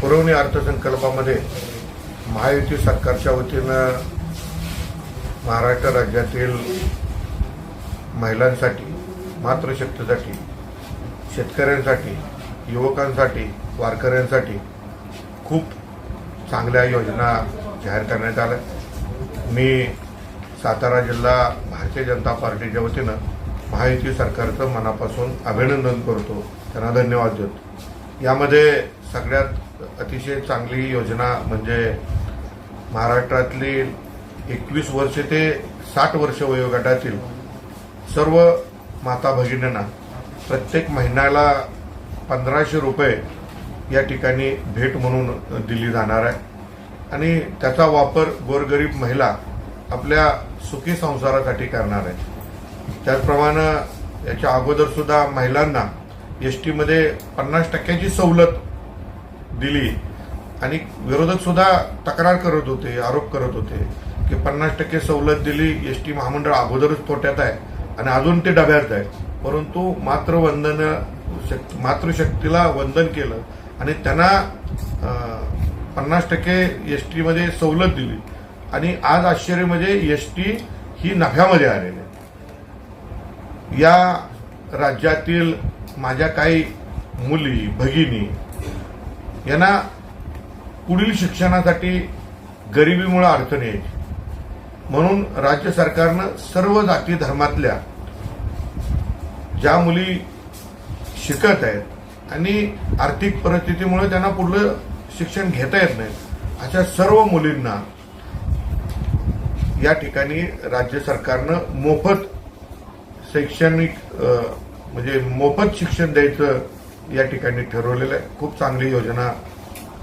पुरवणी अर्थसंकल्पामध्ये महायुती सरकारच्या वतीनं महाराष्ट्र राज्यातील महिलांसाठी मातृशक्तीसाठी शेतकऱ्यांसाठी युवकांसाठी वारकऱ्यांसाठी खूप चांगल्या योजना जाहीर करण्यात आल्या. मी सातारा जिल्हा भारतीय जनता पार्टीच्या वतीनं महायुती सरकारचं मनापासून अभिनंदन करतो. त्यांना धन्यवाद देतो. यामध्ये सगळ्यात अतिशय चांगली योजना म्हणजे महाराष्ट्रातली एकवीस वर्ष ते साठ वर्ष वयोगटातील सर्व माता भगिनींना प्रत्येक महिन्याला पंधराशे रुपये या ठिकाणी भेट म्हणून दिली जाणार आहे. आणि त्याचा वापर गोरगरीब महिला आपल्या सुखी संसारासाठी करणार आहे. त्याचप्रमाणे याच्या अगोदरसुद्धा महिलांना एस टीमध्ये पन्नास टक्क्याची सवलत दिली. आणि विरोधक सुद्धा तक्रार करत होते आरोप करत होते की पन्नास टक्के सवलत दिली एस टी महामंडळ अगोदरच तोट्यात आहे आणि अजून ते डब्यात आहे. परंतु मात्र वंदन शक- मातृशक्तीला वंदन केलं आणि त्यांना पन्नास टक्के एस टीमध्ये सवलत दिली. आणि आज आश्चर्य म्हणजे एस टी ही नफ्यामध्ये आलेली आहे. या राज्यातील माझ्या काही मुली भगिनी यांना पुढील शिक्षणासाठी गरिबीमुळे अडचण यायची. म्हणून राज्य सरकारनं सर्व जाती धर्मातल्या ज्या मुली शिकत आहेत आणि आर्थिक परिस्थितीमुळे त्यांना पुढलं शिक्षण घेता येत नाही अशा सर्व मुलींना या ठिकाणी राज्य सरकारनं मोफत शैक्षणिक म्हणजे मोफत शिक्षण द्यायचं या ठिकाणी ठरवलेलं आहे. खूप चांगली योजना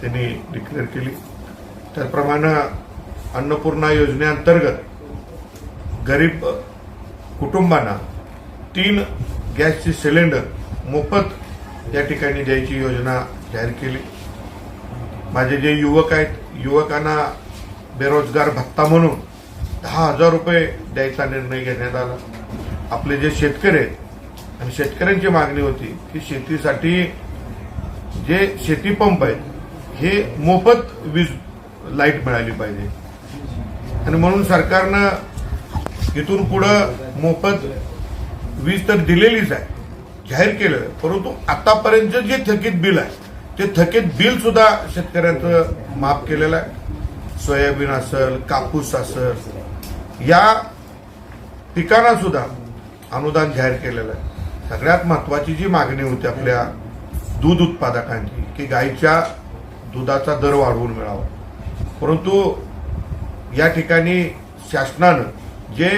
त्यांनी डिक्लेअर केली. त्याचप्रमाणे अन्नपूर्णा योजनेअंतर्गत गरीब कुटुंबांना तीन गॅसचे सिलेंडर मोफत या ठिकाणी द्यायची योजना जाहीर केली. माझे जे युवक आहेत युवकांना बेरोजगार भत्ता म्हणून दहा हजार रुपये द्यायचा निर्णय घेण्यात आला. आपले जे शेतकरी आहेत आणि शेतकऱ्यांची मागणी होती की शेतीसाठी जे शेती पंप आहेत हे मोफत वीज लाइट मिळाली पाहिजे. आणि म्हणून सरकारनं इथून पुढं मोफत वीज तर दिलेलीच आहे जाहीर केलं परंतु आतापर्यंत जे थकीत बिल आहे ते थकीत बिल सुद्धा शेतकऱ्यांचं माफ केलेलं आहे. सोयाबीन असेल कापूस असेल या पिकांना सुद्धा अनुदान जाहीर केलेलं आहे. सगळ्यात महत्वाची जी मागणी होती आपल्या दूध उत्पादकांची की गाईच्या दुधाचा दर वाढवून मिळावा. परंतु या ठिकाणी शासनानं जे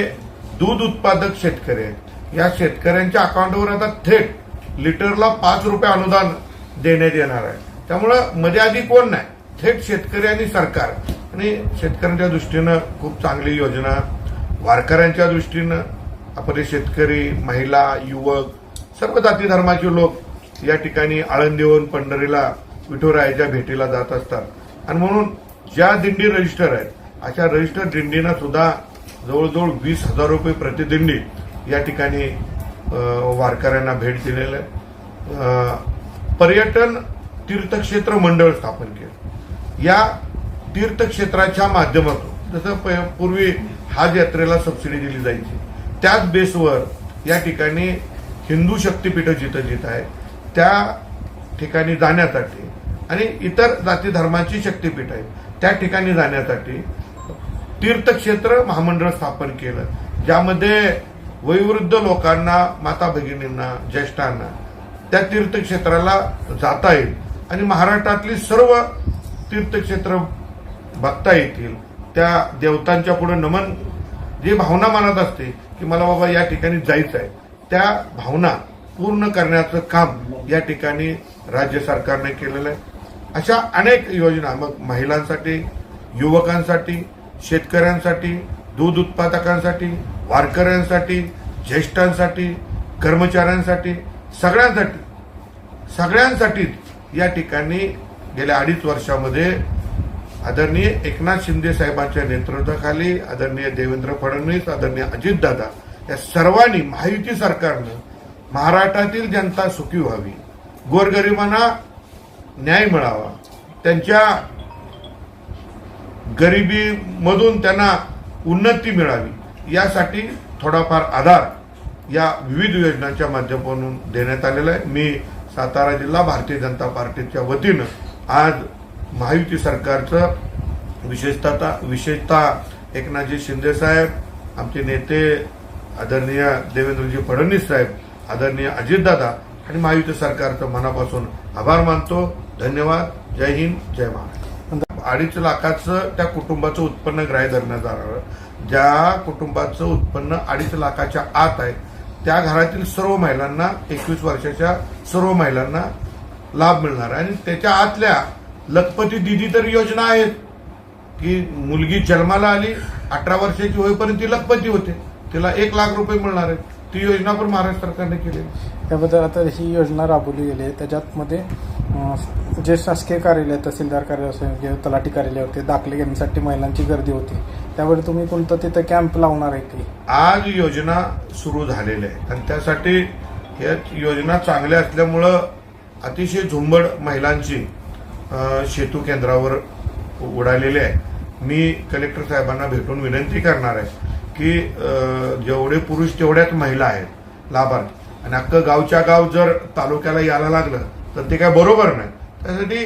दूध उत्पादक शेतकरी आहेत या शेतकऱ्यांच्या अकाउंटवर आता थेट लिटरला पाच रुपये अनुदान देण्यात येणार आहे. त्यामुळं मध्ये आधी कोण नाही थेट शेतकरी आणि सरकार. आणि शेतकऱ्यांच्या दृष्टीनं खूप चांगली योजना वारकऱ्यांच्या दृष्टीनं आपले शेतकरी महिला युवक सर्व जाती धर्माचे लोक या ठिकाणी आळंदीहून पंढरीला विठुरायाच्या भेटीला जात असतात. आणि म्हणून ज्या दिंडी रजिस्टर आहेत अशा रजिस्टर दिंडीनं सुद्धा जवळजवळ वीस हजार रुपये प्रतिदिंडी या ठिकाणी वारकऱ्यांना भेट दिलेलं आहे. पर्यटन तीर्थक्षेत्र मंडळ स्थापन केलं. या तीर्थक्षेत्राच्या माध्यमातून जसं प- पूर्वी हाज यात्रेला सबसिडी दिली जायची. त्याच बेसवर या ठिकाणी हिंदू शक्तीपीठ जिथं जिथं आहे त्या ठिकाणी जाण्यासाठी आणि इतर जाती धर्माची शक्तीपीठ आहे त्या ठिकाणी जाण्यासाठी तीर्थक्षेत्र महामंडळ स्थापन केलं ज्यामध्ये वयोवृद्ध लोकांना माता भगिनींना ज्येष्ठांना त्या तीर्थक्षेत्राला जाता येईल आणि महाराष्ट्रातली सर्व तीर्थक्षेत्र बघता येतील. त्या देवतांच्या पुढे नमन जी भावना मनात असते की मला बाबा या ठिकाणी जायचं आहे त्या भावना पूर्ण करण्याचं काम या ठिकाणी राज्य सरकारने केलेलं आहे. अशा अनेक योजना मग महिलांसाठी युवकांसाठी शेतकऱ्यांसाठी दूध उत्पादकांसाठी वारकऱ्यांसाठी ज्येष्ठांसाठी कर्मचाऱ्यांसाठी सगळ्यांसाठी सगळ्यांसाठीच या ठिकाणी गेल्या अडीच वर्षामध्ये आदरणीय एकनाथ शिंदे साहेबांच्या नेतृत्वाखाली आदरणीय देवेंद्र फडणवीस आदरणीय अजितदादा या सर्वांनी महायुती सरकारनं महाराष्ट्रातील जनता सुखी व्हावी गोरगरिबांना न्याय मिळावा त्यांच्या गरिबीमधून त्यांना उन्नती मिळावी यासाठी थोडाफार आधार या विविध योजनांच्या माध्यमातून देण्यात आलेला आहे. मी सातारा जिल्हा भारतीय जनता पार्टीच्या वतीनं आज महायुती सरकारचं विशेषतः विशेषतः एकनाथजी शिंदे साहेब आमचे नेते आदरणीय देवेंद्रजी फडणवीस साहेब आदरणीय अजितदादा आणि महायुती सरकारचं मनापासून आभार मानतो. धन्यवाद. जय हिंद जय महाराष्ट्र. अडीच लाखाचं त्या कुटुंबाचं उत्पन्न ग्राह्य धरण्यात आलं. ज्या कुटुंबाचं उत्पन्न अडीच लाखाच्या आत आहे त्या घरातील सर्व महिलांना एकवीस वर्षाच्या सर्व महिलांना लाभ मिळणार आहे. आणि त्याच्या आतल्या लखपती दिदी तर योजना आहेत. की मुलगी जन्माला आली अठरा वर्षाची होईपर्यंत ती लखपती होते. तिला एक लाख रुपये मिळणार आहेत. ती योजना पण महाराष्ट्र सरकारने केली त्याबद्दल आता ही योजना राबवली गेली आहे. त्याच्यात मध्ये जे शासकीय कार्यालय तहसीलदार कार्यालय असेल किंवा तलाठी कार्यालय होते दाखले घेण्यासाठी महिलांची गर्दी होती. त्यावेळी तुम्ही कोणतं तिथं कॅम्प लावणार आहे की? आज योजना सुरू झालेल्या आहेत आणि त्यासाठी या योजना चांगल्या असल्यामुळं अतिशय झुंबड महिलांची सेतू केंद्रावर उडालेले आहे. मी कलेक्टर साहेबांना भेटून विनंती करणार आहे की जेवढे पुरुष तेवढ्याच महिला आहेत लाभार्थी. आणि अख्खं गावच्या गाव जर तालुक्याला यायला लागलं तर ते काय बरोबर नाही. त्यासाठी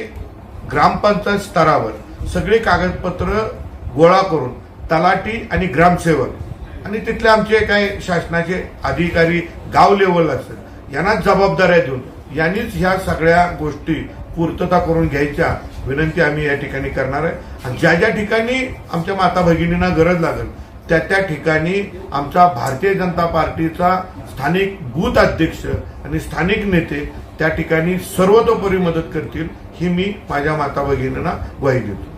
ग्रामपंचायत स्तरावर सगळी कागदपत्र गोळा करून तलाठी आणि ग्रामसेवक आणि तिथले आमचे काही शासनाचे अधिकारी गाव लेवल असतात यांना जबाबदाऱ्या देऊन यांनीच ह्या सगळ्या गोष्टी पूर्तता करून घ्यायच्या विनंती आम्ही या ठिकाणी करणार आहे. आणि ज्या ज्या ठिकाणी आमच्या माता भगिनींना गरज लागेल त्या त्या ठिकाणी आमचा भारतीय जनता पार्टीचा स्थानिक बूथ अध्यक्ष आणि स्थानिक नेते त्या ठिकाणी सर्वतोपरी मदत करतील ही मी माझ्या माता भगिनींना ग्वाही देतो.